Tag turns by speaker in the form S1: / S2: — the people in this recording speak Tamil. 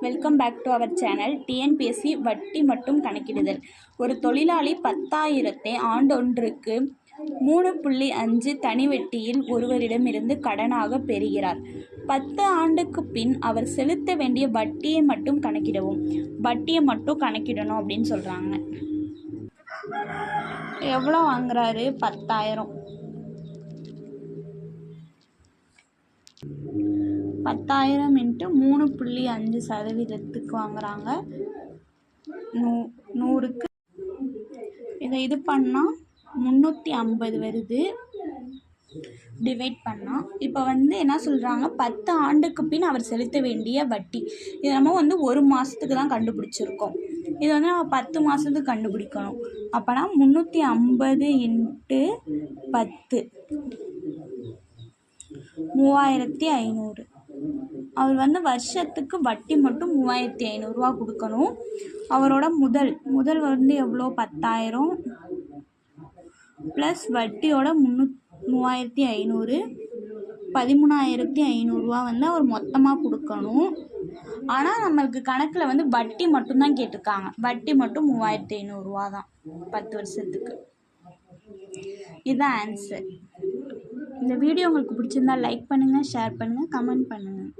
S1: Welcome back to our channel TNPSC வட்டி மற்றும் கணக்கிடுதல். ஒரு தொழிலாளி பத்தாயிரத்தை ஆண்டொன்றுக்கு மூணு புள்ளி அஞ்சு தனி வெட்டியில் ஒருவரிடமிருந்து கடனாக பெறுகிறார். பத்து ஆண்டுக்கு பின் அவர் செலுத்த வேண்டிய வட்டியை மட்டும் கணக்கிடவும். வட்டியை மட்டும் கணக்கிடணும் அப்படின்னு சொல்கிறாங்க எவ்வளோ வாங்குறாரு? பத்தாயிரம். பத்தாயிரம் இன்ட்டு மூணு புள்ளி அஞ்சு சதவீதத்துக்கு வாங்குறாங்க. நூ நூறுக்கு. இதை இது பண்ணால் முந்நூற்றி ஐம்பது வருது. டிவைட் பண்ணால் இப்போ வந்து என்ன சொல்கிறாங்க பத்து ஆண்டுக்கு பின் அவர் செலுத்த வேண்டிய வட்டி. இது நம்ம வந்து ஒரு மாதத்துக்கு தான் கண்டுபிடிச்சிருக்கோம். இது வந்து நம்ம பத்து மாதத்துக்கு கண்டுபிடிக்கணும். அப்போனா முந்நூற்றி ஐம்பது இன்ட்டு பத்து. மூவாயிரத்தி ஐநூறு. அவர் வந்து வருஷத்துக்கு வட்டி மட்டும் மூவாயிரத்தி ஐநூறுரூவா கொடுக்கணும். அவரோட முதல் முதல் வந்து எவ்வளோ? பத்தாயிரம். ப்ளஸ் வட்டியோட முன்னூ மூவாயிரத்தி ஐநூறு. பதிமூணாயிரத்தி ஐநூறுரூவா வந்து அவர் மொத்தமாக கொடுக்கணும். ஆனால் நம்மளுக்கு கணக்கில் வந்து வட்டி மட்டும்தான் கேட்டிருக்காங்க. வட்டி மட்டும் மூவாயிரத்தி ஐநூறுரூவா தான் பத்து வருஷத்துக்கு. இதுதான் ஆன்சர் இந்த வீடியோ உங்களுக்கு பிடிச்சிருந்தா லைக் பண்ணுங்கள் ஷேர் பண்ணுங்கள் கமெண்ட் பண்ணுங்கள்